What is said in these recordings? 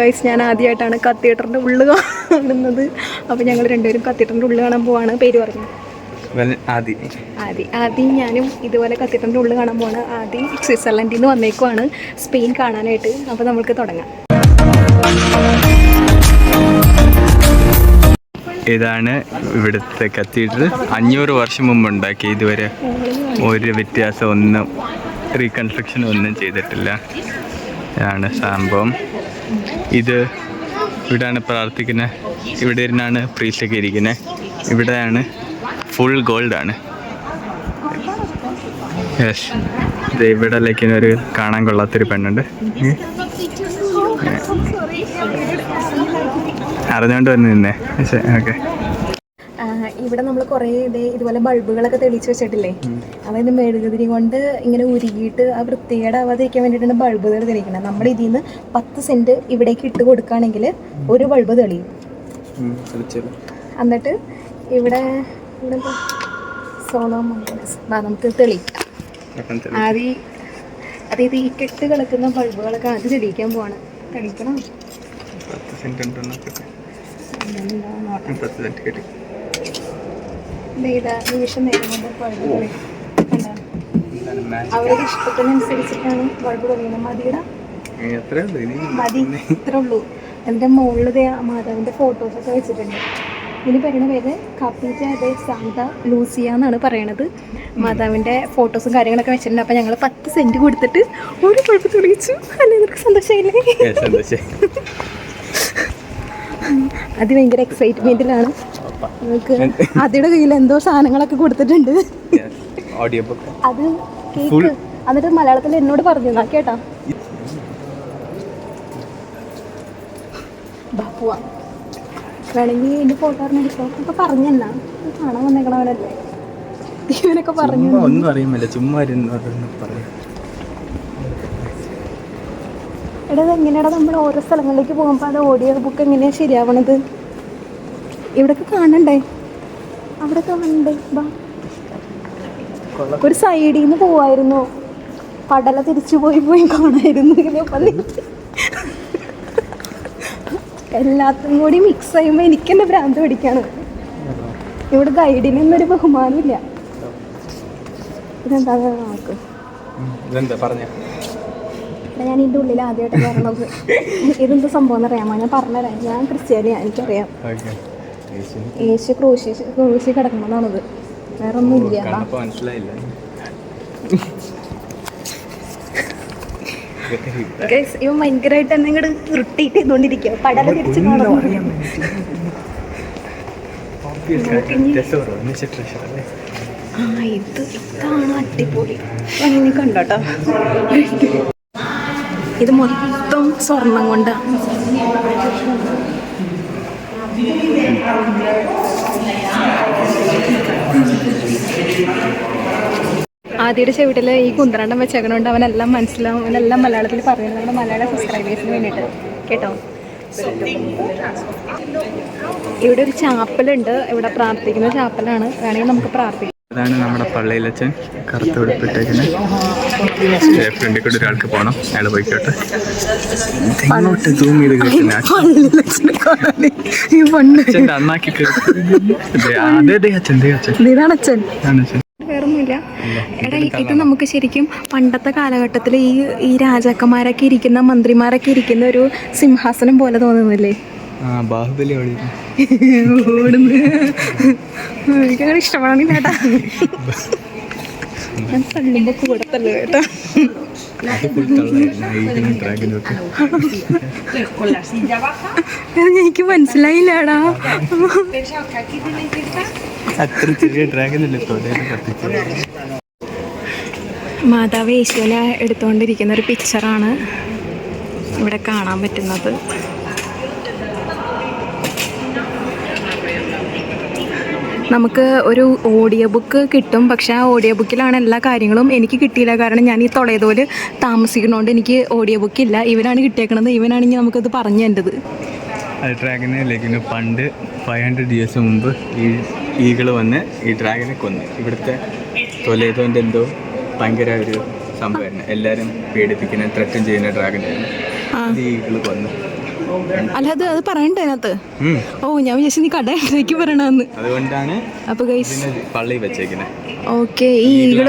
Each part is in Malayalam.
ഗൈസ് ഞാൻ ആദ്യമായിട്ടാണ് കത്തീഡറിന്റെ ഉള്ളു കാണുന്നത്. അപ്പോൾ ഞങ്ങൾ രണ്ടുപേരും കത്തീഡറിന്റെ ഉള്ളു കാണാൻ പോവാണ്. പേര് പറഞ്ഞു? ആദി. ആദി. ആദി ഞാനും ഇതുപോലെ കത്തീഡറിന്റെ ഉള്ളു കാണാൻ പോവാണ്. ആദി സ്വിറ്റ്സർലൻഡിൽ നിന്ന് വന്നേക്കുവാണ് സ്പെയിൻ കാണാനായിട്ട്. അപ്പോൾ നമുക്ക് തുടങ്ങാം. ഇതാണ് ഇവിടുത്തെ കത്തീഡ്രൽ. അഞ്ഞൂറ് വർഷം മുമ്പ് ഉണ്ടാക്കി ഇതുവരെ ഒരു വ്യത്യാസം ഒന്നും റീകൺസ്ട്രക്ഷൻ ഒന്നും ചെയ്തിട്ടില്ല. ഇതാണ് സംഭവം. ഇത് ഇവിടെയാണ് പ്രാർത്ഥിക്കുന്നത്. ഇവിടെ ഇരുന്നാണ് പ്രീസ്റ്റൊക്കെ ഇരിക്കുന്നത്. ഇവിടെയാണ് ഫുൾ ഗോൾഡാണ് യെസ് ഇത് ഇവിടെ ലൈക്കിന് ഒരു കാണാൻ കൊള്ളാത്തൊരു പെണ്ണുണ്ട്. അറിഞ്ഞുകൊണ്ട് വന്ന് നിന്നേ. ഓക്കെ. ഇവിടെ നമ്മൾ കുറേ ഇതേ ഇതുപോലെ ബൾബുകളൊക്കെ തെളിച്ച് വെച്ചിട്ടില്ലേ? ഇത് മെഴുകുതിരി കൊണ്ട് ഇങ്ങനെ ഉരുകിയിട്ട് ആ വൃത്തികേടാവാതിരിക്കാൻ വേണ്ടിയിട്ടാണ് ബൾബുകൾ തെളിയിക്കുന്നത് നമ്മൾ ഇതിൽ നിന്ന് പത്ത് സെന്റ് ഇവിടേക്ക് ഇട്ട് കൊടുക്കുകയാണെങ്കിൽ ഒരു ബൾബ് തെളിയും. എന്നിട്ട് ഇവിടെ സോളോ മൗണ്ടൻസ് നമുക്ക് തെളിയിക്കാം ആദ്യം അതായത് ഈ കെട്ട് കിടക്കുന്ന ബൾബുകളൊക്കെ അത് തെളിയിക്കാൻ പോവാണ്. തെളിയിക്കണം സെന്റ് നോട്ടം ഇതാ നിമിഷം നേരം കൊണ്ട് ഒക്കെ? അവരുടെ ഇഷ്ടത്തിനനുസരിച്ചിട്ടാണ് മതിയുടെ മതി ഇത്രേ ഉള്ളൂ എന്റെ മുകളിൽ ദേ ആ മാതാവിന്റെ ഫോട്ടോസൊക്കെ വെച്ചിട്ടുണ്ട്. ഇനി പറയുന്ന പേര് കപ്പീറ്റ അതെ സാന്ത ലൂസിയ എന്നാണ് പറയണത്. മാതാവിന്റെ ഫോട്ടോസും കാര്യങ്ങളൊക്കെ വെച്ചിട്ടുണ്ട്. അപ്പോൾ ഞങ്ങൾ പത്ത് സെന്റ് കൊടുത്തിട്ട് ഒരു കുഴപ്പം തുടങ്ങിച്ചു അല്ലേ? നിനക്ക് സന്തോഷമായില്ലേ അത് ഭയങ്കര എക്സൈറ്റ്മെന്റിലാണ് നമുക്ക് അതിയുടെ കയ്യിൽ എന്തോ സാധനങ്ങളൊക്കെ കൊടുത്തിട്ടുണ്ട്. ഓഡിയോ ബുക്ക് അത് കേക്ക്. എന്നിട്ട് മലയാളത്തിൽ എന്നോട് പറഞ്ഞു. എന്നാ കേട്ടാ. ബാ, വേണമെങ്കിൽ എന്റെ ഫോട്ടോ എടുക്കാം ഇപ്പൊ പറഞ്ഞെന്നാ ഇത് കാണാൻ വന്നേക്കണവനല്ലേ. ഇവനൊക്കെ പറഞ്ഞു ഒന്നും അറിയുന്നില്ല. ചുമ്മാ എടാ എങ്ങനെയാടാ നമ്മൾ ഓരോ സ്ഥലങ്ങളിലേക്ക് പോകുമ്പോൾ അത് ഓഡിയോ ബുക്ക് എങ്ങനെയാ ശരിയാവണത്? ഇവിടൊക്കെ കാണണ്ടേ? അവിടെ കാണണ്ടേ ബാ. ഒരു സൈഡിൽ നിന്ന് പോവായിരുന്നു. പടല തിരിച്ചു പോയി പോയി കാണായിരുന്നു എല്ലാത്തും കൂടി മിക്സ് ചെയ്യുമ്പോൾ എനിക്ക് ഭ്രാന്ത് പിടിക്കാണ്. ഇവിടെ ഗൈഡിനൊന്നും ഒരു ബഹുമാനമില്ല. ഇതെന്താ ഞാൻ ഇതിന്റെ ഉള്ളിൽ ആദ്യമായിട്ട് പറഞ്ഞത് ഇതെന്താ സംഭവം എന്നറിയാമോ? ഞാൻ പറഞ്ഞുതരാം. ഞാൻ ക്രിസ്ത്യാനിയാണ് എനിക്കറിയാം. യേശു ക്രൂശി ക്രൂശി കിടക്കണതാണത്. വേറെ ഒന്നുമില്ല മനസ്സിലായില്ല. ഇവൻ ഭയങ്കരമായിട്ട് എന്നെ ഇങ്ങോട്ട് ഇറിറ്റേറ്റ് ചെയ്തുകൊണ്ടിരിക്കുക പടല തിരിച്ച് ആ ഇത് ഇതാണ് അടിപൊളി. അങ്ങനെ കണ്ടോട്ടോ. ഇത് മൊത്തം സ്വർണം കൊണ്ടാണ് ആദ്യയുടെ ചെവിട്ടിൽ ഈ കുന്ത്രണ്ടം വെച്ചേക്കണോണ്ട് അവനെല്ലാം മനസ്സിലാവും അവനെല്ലാം മലയാളത്തിൽ പറയുന്നത് നമ്മുടെ മലയാള സബ്സ്ക്രൈബേഴ്സിന് വേണ്ടിയിട്ട്. കേട്ടോ? ഇവിടെ ഒരു ചാപ്പലുണ്ട്. ഇവിടെ പ്രാർത്ഥിക്കുന്ന ചാപ്പലാണ്. വേണമെങ്കിൽ നമുക്ക് പ്രാർത്ഥിക്കാം. അതാണ് നമ്മുടെ പള്ളിയിലച്ഛൻ കറുത്ത് വെളുപ്പിട്ടേക്കുന്നത് ഫ്രണ്ടിൽ കൂടെ ഒരാൾക്ക് പോണം. അയാൾ പോയിക്കോട്ടെ. ചെയ്ത് കിട്ടുന്ന അതെ അച്ഛൻ അച്ഛൻ. അച്ഛൻ അച്ഛൻ. വേറൊന്നുമില്ല. എടാ ഇത് നമുക്ക് ശരിക്കും പണ്ടത്തെ കാലഘട്ടത്തിൽ ഈ ഈ രാജാക്കന്മാരൊക്കെ ഇരിക്കുന്ന മന്ത്രിമാരൊക്കെ ഇരിക്കുന്ന ഒരു സിംഹാസനം പോലെ തോന്നുന്നില്ലേ? ബാഹുബലി ഓടുന്നു. എനിക്കങ്ങനെ ഇഷ്ടപ്പെടണില്ല കേട്ടാ ഞാൻ തള്ളുമ്പോ കൂടെ തള്ളു കേട്ടോ. എനിക്ക് മനസ്സിലായില്ലടാ. അത്ര ചെറിയ മാതാവ് യേശുവിനെ എടുത്തുകൊണ്ടിരിക്കുന്ന ഒരു പിക്ചറാണ് ഇവിടെ കാണാൻ പറ്റുന്നത്. നമുക്ക് ഒരു ഓഡിയോ ബുക്ക് കിട്ടും. പക്ഷെ ആ ഓഡിയോ ബുക്കിലാണ് എല്ലാ കാര്യങ്ങളും എനിക്ക് കിട്ടിയില്ല. കാരണം ഞാൻ ഈ തൊളയതോൽ താമസിക്കുന്നതുകൊണ്ട് എനിക്ക് ഓഡിയോ ബുക്ക് ഇല്ല. ഇവനാണ് കിട്ടിയേക്കണത്. ഇവനാണെങ്കിൽ നമുക്കത് പറഞ്ഞു തരേണ്ടത്. അത് ഡ്രാഗനെ ലൈക്കിന് പണ്ട് ഫൈവ് ഹൺഡ്രഡ് ഇയേഴ്സ് മുമ്പ് ഈ ഈകൾ വന്ന് ഈ ഡ്രാഗനെ കൊന്നു. ഇവിടുത്തെ തൊലേതോന്റെ എന്തോ ഭയങ്കര ഒരു സംഭവമായിരുന്നു. എല്ലാവരും പേടിപ്പിക്കുന്ന ത്രട്ടൻ ചെയ്യുന്ന ഡ്രാഗനായിരുന്നു ആയിരുന്നു. അത് ഈകൾ കൊന്നു. അല്ല അത് അത് പറയണ്ടേ അതിനകത്ത്. ഓ ഞാൻ വിചാരിച്ചു നീ കടയിലേക്ക് പറയണമെന്ന് അതുകൊണ്ടാണ് അപ്പൊ പള്ളി വെച്ചേക്കുന്നത് ഓക്കെ ഈ ഈകൾ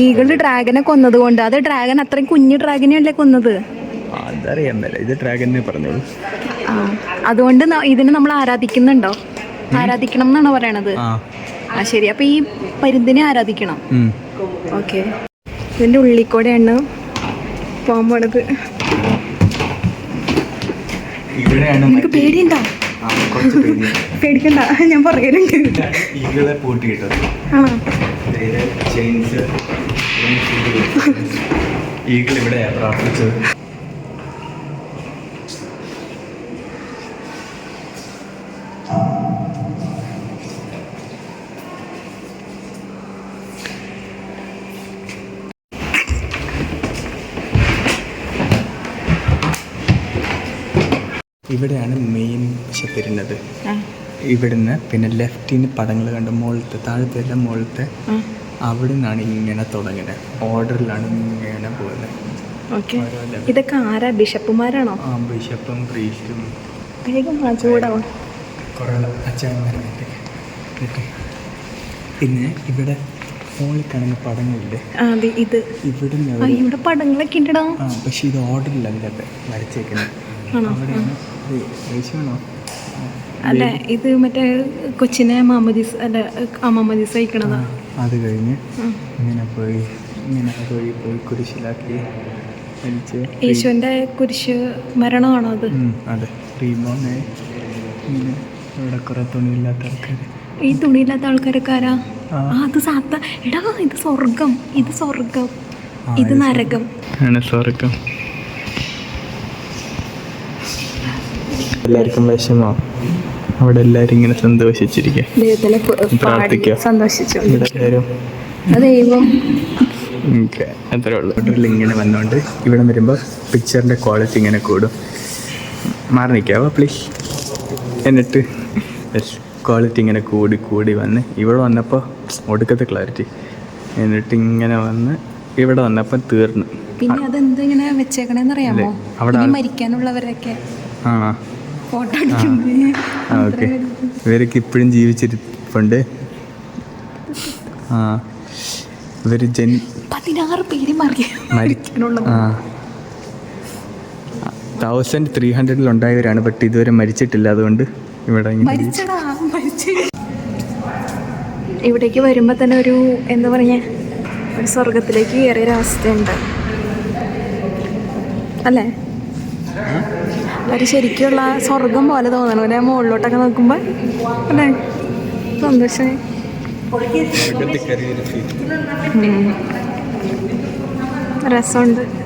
ഈകൾ ഡ്രാഗനെ കൊന്നത് കൊണ്ട് അത് ഡ്രാഗൻ അത്രയും കുഞ്ഞു ഡ്രാഗനെയല്ലേ കൊന്നത്? അതറിയാൻ മേല ഇത് ഡ്രാഗനെ പറഞ്ഞോളൂ. അതുകൊണ്ട് ഇതിനെ നമ്മൾ ആരാധിക്കുന്നുണ്ടോ? ആരാധിക്കണം എന്നാണോ പറയണത്? ആ. ശരി. അപ്പൊ ഈ പരുന്തിനെ ആരാധിക്കണം. ഓക്കെ. ഇതിന്റെ ഉള്ളിൽ കൂടെയാണ് പോകാൻ പോണത് ഇവിടെയാണ് പേടിയുണ്ടോ? പേടിക്കണ്ട ഞാൻ പറയലുണ്ട്. പൂട്ടിയിട്ടത് ആണോ? ചെയിൻസ്. ഈകൾ ഇവിടെ പ്രാർത്ഥിച്ചത്. ഇവിടെയാണ് മെയിൻ ശത്തിരുന്നത് വരുന്നത് ഇവിടുന്ന് പിന്നെ ലെഫ്റ്റിന് പടങ്ങൾ കണ്ട് മുകളിലത്തെ താഴത്തെ എല്ലാം മുകളിലത്തെ അവിടെ നിന്നാണ് ഇങ്ങനെ തുടങ്ങുന്നത്. ഓർഡറിലാണ് ഇങ്ങനെ പോകുന്നത്. ഇതൊക്കെ ആരാ? ബിഷപ്പുമാരാണോ? ആ ബിഷപ്പും പ്രീസ്റ്റും. വേഗം ചൂടാവും? കുറേ പിന്നെ ഇവിടെ ഫോണിൽ കാണുന്ന പടങ്ങളില്ലേ ഇത്. ഇവിടെ പടങ്ങളൊക്കെ ഉണ്ടോ ആ പക്ഷെ ഇത് ഓർഡറിലല്ല വരച്ചേക്കുന്നത്. അല്ല ഇത് മറ്റേ കൊച്ചിനെ മാമദീസ് അല്ല ആ മാമദീസ് അയക്കണതാ. അത് കഴിഞ്ഞ് ഇങ്ങനെ പോയി ഇങ്ങനെ അതുവഴി പോയി കുരിശിലാക്കി യേശുവിന്റെ കുരിശ് മരണമാണോ അത്? അതെ. റീമോനെ ഇങ്ങനെ ഇവിടെ കുറെ തുണിയില്ലാത്ത ആൾക്കാർ ഈ തുണിയില്ലാത്ത ആൾക്കാരൊക്കെ ആരാ? അത് സാത്ത. എടാ ഇത് സ്വർഗം ഇത് സ്വർഗം ഇത് നരകം. ആണ് സ്വർഗം എല്ലാവർക്കും വിഷമോ. അവിടെ എല്ലാവരും ഇങ്ങനെ സന്തോഷിച്ചിരിക്കുക ദൈവത്തിലെ പ- പാടി പ്രാർത്ഥിക്കാം. സന്തോഷിച്ചു ഇവിടെ എല്ലാവരും. അത് ദൈവം. ഓക്കെ അത്രേ ഉള്ളൂ. ഹോട്ടലിൽ ഇങ്ങനെ വന്നുകൊണ്ട് ഇവിടെ വരുമ്പോൾ പിക്ചറിന്റെ ക്വാളിറ്റി ഇങ്ങനെ കൂടും. മാറി നിൽക്കാവോ പ്ലീസ് എന്നിട്ട് ക്വാളിറ്റി ഇങ്ങനെ കൂടി കൂടി വന്ന് ഇവിടെ വന്നപ്പോൾ ഒടുക്കത്തെ ക്ലാരിറ്റി എന്നിട്ട് ഇങ്ങനെ വന്ന് ഇവിടെ വന്നപ്പോൾ തീർന്നു. പിന്നെ അതെന്താ ഇങ്ങനെ വെച്ചേക്കണേന്ന് അറിയാമോ? അവിടെ മരിക്കാനുള്ളവരൊക്കെ. ആണോ ഫോട്ടോ ആ. ഓക്കെ. ഇവരൊക്കെ ഇപ്പോഴും ജീവിച്ചിരിപ്പുണ്ട് ആ. ഇവർ ജൻ പതിനാറ് പേര് ആ. തൗസൻഡ് ത്രീ ഹൺഡ്രഡിൽ ഉണ്ടായവരാണ് ബട്ട് ഇതുവരെ മരിച്ചിട്ടില്ല. അതുകൊണ്ട് ഇവിടെ ഇങ്ങനെ മരിച്ചടാ മരിച്ചു. ഇവിടേക്ക് വരുമ്പോൾ തന്നെ ഒരു എന്താ പറയുക ഒരു സ്വർഗത്തിലേക്ക് കയറിയ ഒരു അവസ്ഥയുണ്ട് അല്ലേ ഒരു ശരിക്കുള്ള സ്വർഗം പോലെ തോന്നണം. ഞാൻ മുകളിലോട്ടൊക്കെ നോക്കുമ്പോൾ അല്ലേ സന്തോഷമായി. രസമുണ്ട്.